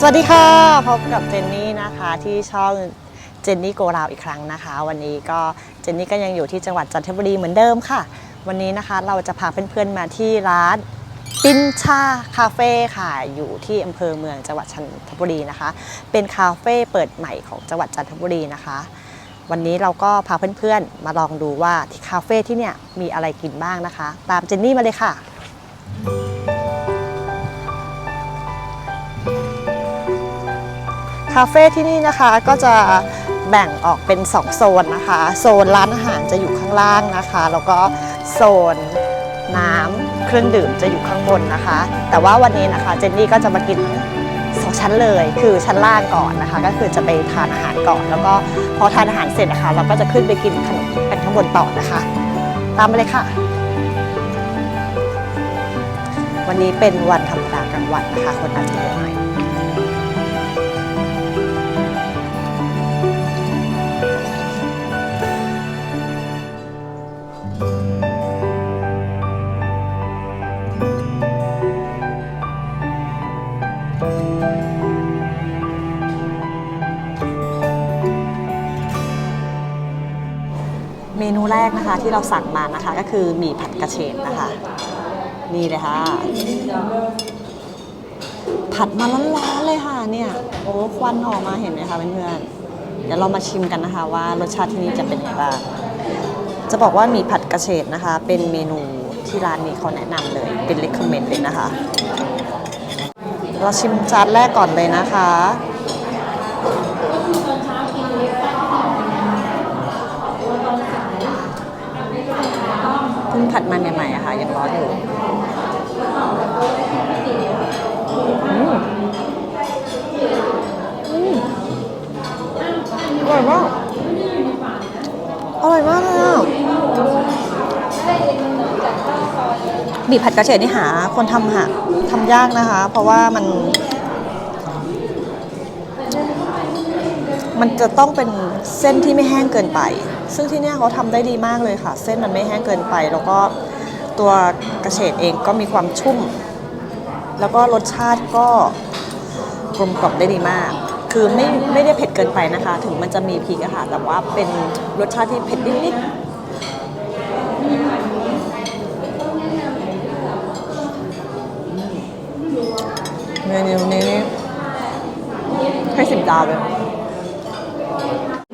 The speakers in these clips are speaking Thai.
สวัสดีค่ะ พบกับเจนนี่นะคะที่ช่องเจนนี่โกราวอีกครั้งนะคะ วันนี้ก็เจนนี่ก็ยังอยู่ที่จังหวัดจันทบุรีเหมือนเดิมค่ะ วันนี้นะคะเราจะพาเพื่อนๆมาที่ร้านปินชาคาเฟ่ค่ะอยู่ที่อำเภอเมืองจังหวัดจันทบุรีนะคะ เป็นคาเฟ่เปิดใหม่ของจังหวัดจันทบุรีนะคะ วันนี้เราก็พาเพื่อนๆมาลองดูว่าที่คาเฟ่ที่เนี่ยมีอะไรกินบ้างนะคะ ตามเจนนี่มาเลยค่ะาเฟ่ที่นี่นะคะก็จะแบ่งออกเป็น 2 โซนนะคะ โซนร้านอาหารจะอยู่ข้างล่างนะคะ แล้วก็โซนน้ำเครื่องดื่มจะอยู่ข้างบนนะคะ แต่ว่าวันนี้นะคะเจนนี่ก็จะมากินสองชั้นเลย คือชั้นล่างก่อนนะคะ ก็คือจะไปทานอาหารก่อน แล้วก็พอทานอาหารเสร็จนะคะ เราก็จะขึ้นไปกินขนมกันข้างบนต่อนะคะ ตามมาเลยค่ะ วันนี้เป็นวันธรรมดากลางวันนะคะ คนอาจจะเยอะหน่อย กนะคะที่เราสั่งมานะคะก็คือหมี่ผัดกระเฉดนะคะ นี่เลยค่ะ ผัดมาร้อนๆเลยค่ะเนี่ยโอ้ควันออกมาเห็นไหมคะเพื่อนๆเดี๋ยวเรามาชิมกันนะคะ ว่ารสชาติที่นี่จะเป็นยังไงบ้างจะบอกว่าหมี่ผัดกระเฉดนะคะ เป็นเมนูที่ร้านนี้เขาแนะนำเลยเป็น recommend เลยนะคะ เราชิมจานแรกก่อนเลยนะคะ พิ่งผัดมาใหม่ๆอะค่ะยังร้อนอยู่อืมอืมอร่อยมากอร่อยมากเลยอะบีบผัดกระเฉดนี่หา คนทำหาทำยากนะคะ เพราะว่ามัน มันจะต้องเป็นเส้นที่ไม่แห้งเกินไป ซึ่งที่เนี่ยเขาทำได้ดีมากเลยค่ะ เส้นมันไม่แห้งเกินไป แล้วก็ตัวกระเฉดเองก็มีความชุ่ม แล้วก็รสชาติก็กลมกล่อมได้ดีมาก คือไม่ไม่ได้เผ็ดเกินไปนะคะ ถึงมันจะมีพริกอะค่ะ แต่ว่าเป็นรสชาติที่เผ็ดนิดๆเมนูนี้นี่ให้สิบดาวเลย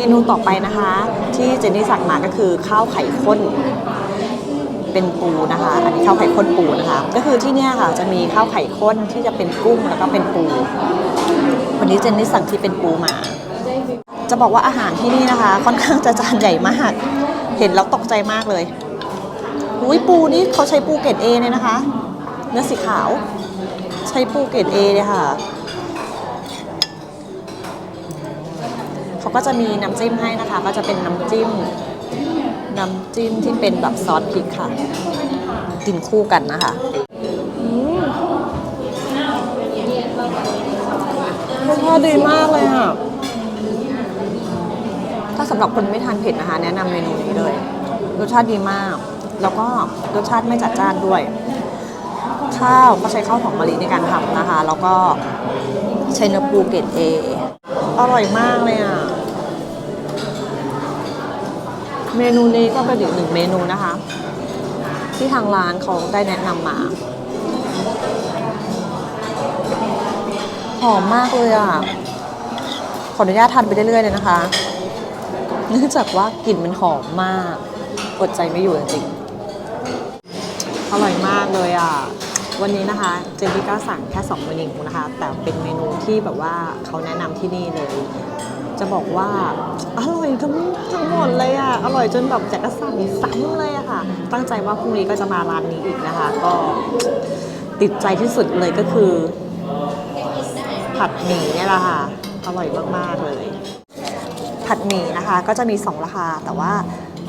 มนูต่อไปนะคะ ที่เจนนี่สั่งมาก็คือข้าวไข่ข้นเป็นปูนะคะ อันนี้ข้าวไข่ข้นปูนะคะ ก็คือที่เนี่ยค่ะจะมีข้าวไข่ข้นที่จะเป็นกุ้งแล้วก็เป็นปู วันนี้เจนนี่สั่งที่เป็นปูมา จะบอกว่าอาหารที่นี่นะคะ ค่อนข้างจะจานใหญ่มาก เห็นแล้วตกใจมากเลยอุ้ยปูนี่เขาใช้ปูเกรดเอเลยนะคะ เนื้อสีขาว ใช้ปูเกรดเอเลยค่ะ เขาก็จะมีน้ำจิ้มให้นะคะ ก็จะเป็นน้ำจิ้มน้ำจิ้มที่เป็นแบบซอสพริกค่ะ กินคู่กันนะคะรสชาติดีมากเลยอะ ถ้าสำหรับคนไม่ทานเผ็ดนะคะ แนะนำเมนูนี้เลย รสชาติดีมาก แล้วก็รสชาติไม่จัดจ้านด้วย ข้าวก็ใช้ข้าวหอมมะลิในการทำนะคะ แล้วก็ใช้เนื้อปูเกรดเออร่อยมากเลยอะ เมนูนี้ก็เป็นอีกหนึ่งเมนูนะคะ ที่ทางร้านเขาได้แนะนำมา หอมมากเลยอะ ขออนุญาตทานไปเรื่อยๆเลยนะคะ เนื่องจากว่ากลิ่นมันหอมมาก อดใจไม่อยู่จริงๆอร่อยมากเลยอะ วันนี้นะคะเจนนี่ก็สั่งแค่2เมนูนะคะ แต่เป็นเมนูที่แบบว่าเขาแนะนำที่นี่เลย จะบอกว่าอร่อยทั้งทั้งหมดเลยอะอร่อยจนแบบอยากจะสั่งซ้ำเลยอะค่ะ ตั้งใจว่าพรุ่งนี้ก็จะมาร้านนี้อีกนะคะ ก็ติดใจที่สุดเลยก็คือ ผัดหมี่เนี่ยแหละค่ะอร่อยมากๆเลย ผัดหมี่นะคะก็จะมี 2 ราคาแต่ว่า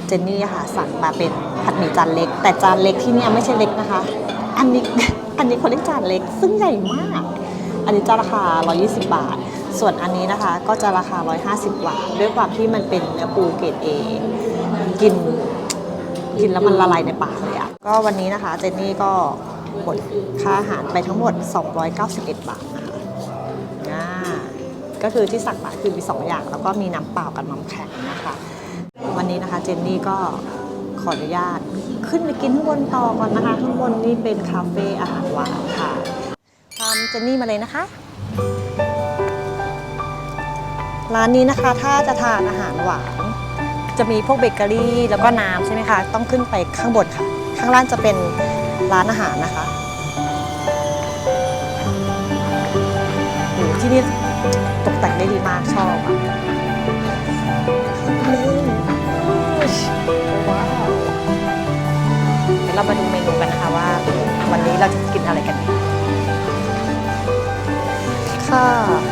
เจนนี่ค่ะสั่งมาเป็นผัดหมี่จานเล็ก แต่จานเล็กที่นี่ไม่ใช่เล็กนะคะ อันนี้ อันนี้เขาเรียกจานเล็กซึ่งใหญ่มาก อันนี้จะราคา 120 บาท ส่วนอันนี้นะคะก็จะราคา 150 บาท ด้วยความที่มันเป็นเนื้อปูเกรดเอกินกินแล้วมันละลายในปากเลยอะก็วันนี้นะคะเจนนี่ก็หมดค่าอาหารไปทั้งหมด 291 บาทนะคะอ่าก็คือที่สั่งมาคือมีสองอย่าง แล้วก็มีน้ำเปล่ากับน้ำแข็งนะคะ วันนี้นะคะเจนนี่ก็ ขออนุญาต ขึ้นไปกินข้างบนต่อก่อนนะคะ ข้างบนนี่เป็นคาเฟ่อาหารหวานค่ะตามเจนนี่มาเลยนะคะ ร้านนี้นะคะถ้าจะทานอาหารหวาน จะมีพวกเบเกอรี่แล้วก็น้ำใช่ไหมคะ ต้องขึ้นไปข้างบนค่ะ ข้างล่างจะเป็นร้านอาหารนะคะโหที่นี่ตกแต่งได้ดีมากชอบ อะว้าวเดี๋ยวเรามาดูเมนูกันนะคะว่า วันนี้เราจะกินอะไรกันดีค่ะ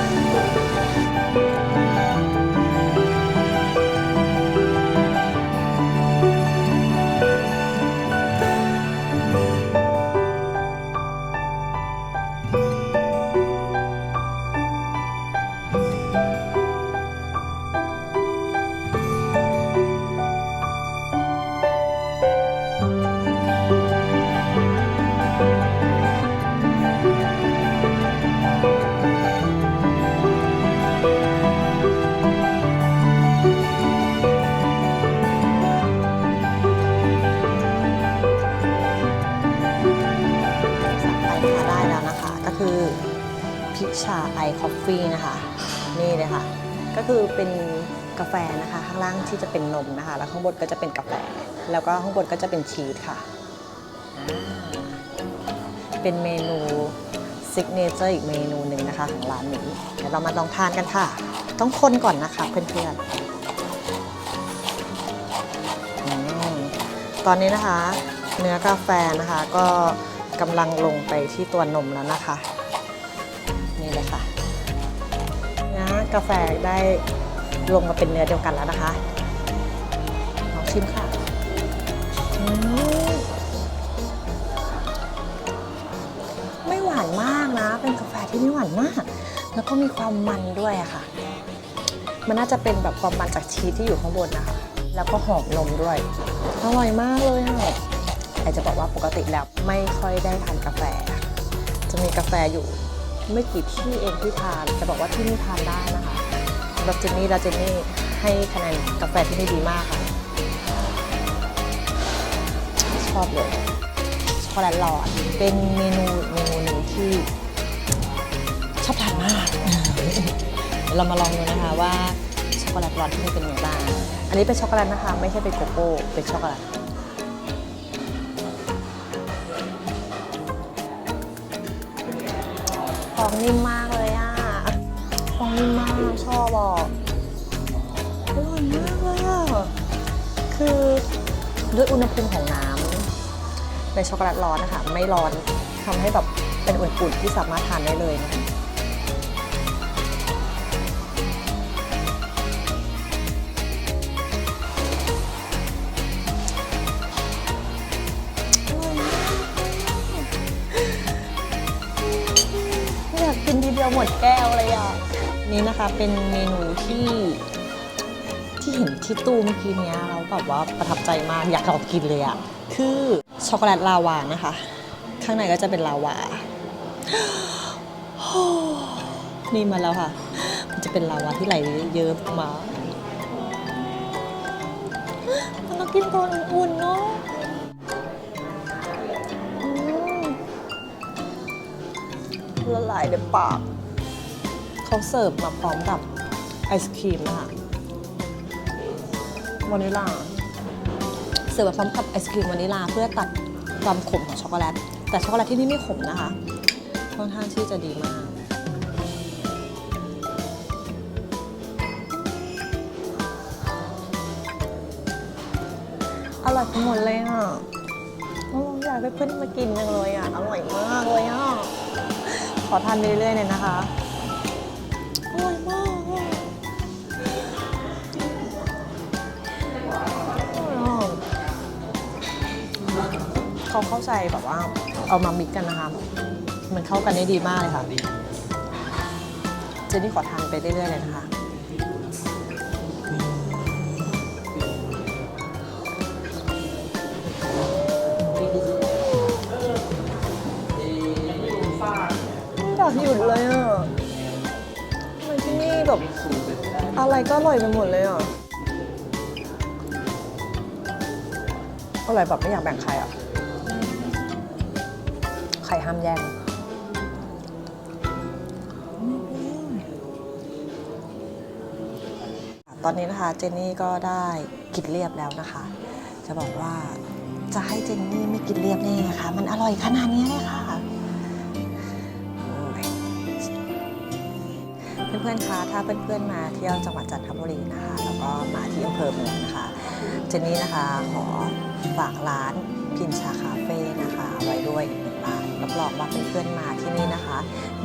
พิชาไอคอฟฟี่นะคะ นี่เลยค่ะ ก็คือเป็นกาแฟนะคะ ข้างล่างที่จะเป็นนมนะคะ แล้วข้างบนก็จะเป็นกาแฟ แล้วก็ข้างบนก็จะเป็นชีสค่ะ เป็นเมนูซิกเนเจอร์อีกเมนูหนึ่งนะคะของร้านนี้ เดี๋ยวเรามาลองทานกันค่ะ ต้องคนก่อนนะคะเพื่อนๆ ตอนนี้นะคะ เนื้อกาแฟนะคะก็กำลังลงไปที่ตัวนมแล้วนะคะ เลยค่ะนื้อกาแฟได้ลงมาเป็นเนื้อเดียวกันแล้วนะคะลองชิมค่ะมไม่หวานมากนะ เป็นกาแฟที่ไม่หวานมาก แล้วก็มีความมันด้วยค่ะ มันน่าจะเป็นแบบความมันจากชีสที่อยู่ข้างบนนะคะ แล้วก็หอมนมด้วย อร่อยมากเลยค่ะแต่จะบอกว่าปกติแล้วไม่ค่อยได้ทานกาแฟ จะมีกาแฟอยู่ ไม่กี่ที่เองที่ทานจะบอกว่าที่นี่ทานได้นะคะสำหรับเจนนี่แล้วเจนนี่ให้คะแนนกาแฟที่นี่ดีมากค่ะ ชอบเลยช็อกโกแลตหลอดเป็นเมนูเมนูหนึ่งที่ชอบทานมาก เรามาลองดูนะคะว่าช็อกโกแลตร้อนที่นี่เป็นยังไงบ้าง อันนี้เป็นช็อกโกแลตนะคะ ไม่ใช่เป็นโกโก้ เป็นช็อกโกแลต ของนิ่มมากเลยอะของนิ่มมากชอบบอกอร่อยมากเลยอะคือด้วยอุณหภูมิของน้ำในช็อกโกแลตร้อนนะคะไม่ร้อนทำให้แบบเป็นอุ่นๆที่สามารถทานได้เลยนะคะ หมดแก้วเลยอะ นี่นะคะเป็นเมนูที่ที่เห็นที่ตู้เมื่อกี้เนี้ยเราแบบว่าประทับใจมากอยากลองกินเลยอะ คือช็อกโกแลตลาวานะคะ ข้างในก็จะเป็นลาวานี่มาแล้วค่ะ มันจะเป็นลาวาที่ไหลเยิ้มออกมามันต้องกินตอนอุ่นเนาะละลายในปาก เขาเสิร์ฟมาพร้อมกับไอศครีมนะคะวานิลาเสิร์ฟมาพร้อมกับไอศครีมวานิลาเพื่อตัดความขมของช็อกโกแลต แต่ช็อกโกแลตที่นี่ไม่ขมนะคะ ค่อนข้างที่จะดีมาก อร่อยไปหมดเลยอะอยากให้เพื่อนมากินจังเลยอะ อร่อยมากเลยอะ ขอทานไปเรื่อยๆเลยนะคะ เขาเข้าใจแบบว่าเอามามิกกันนะคะ มันเข้ากันได้ดีมากเลยค่ะ เจนนี่ขอทานไปเรื่อยๆเลยนะคะ อยากหยุดเลยอะทำไมที่นี่แบบอะไรก็อร่อยไปหมดเลยอะอร่อยแบบไม่อยากแบ่งใครอะ ใครห้ามแย่งตอนนี้นะคะเจนนี่ก็ได้กินเรียบแล้วนะคะ จะบอกว่าจะให้เจนนี่ไม่กินเรียบได้ไงคะ มันอร่อยขนาดนี้เลยค่ะ เพื่อนๆคะถ้าเพื่อนๆมาเที่ยวจังหวัดจันทบุรีนะคะแล้วก็มาที่อำเภอเมืองนะคะ เจนนี่นะคะขอฝากร้านพินชาคาเฟ่นะคะ ไว้ด้วยอีกหนึ่ง ร้านรับรองว่าเพื่อนๆมาที่นี่นะคะ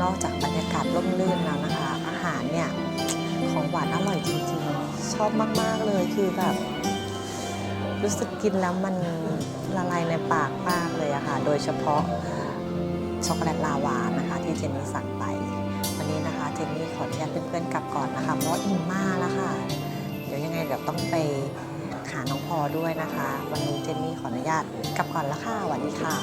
นอกจากบรรยากาศร่มรื่นแล้วนะคะ อาหารเนี่ยของหวานอร่อยจริงๆ ชอบมากๆเลยคือแบบรู้สึกกินแล้วมันละลายในปากมากเลยอะค่ะ โดยเฉพาะช็อกโกแลตลาวานะคะที่เจนนี่สั่งไปวันนี้นะคะเจนนี่ขออนุญาตเพื่อนๆกลับก่อนนะคะเพราะอิ่มมากแล้วค่ะ เดี๋ยวยังไงเดี๋ยวต้องไปหาน้องพอด้วยนะคะ วันนี้เจนนี่ขออนุญาตกลับก่อนแล้วค่ะสวัสดีค่ะ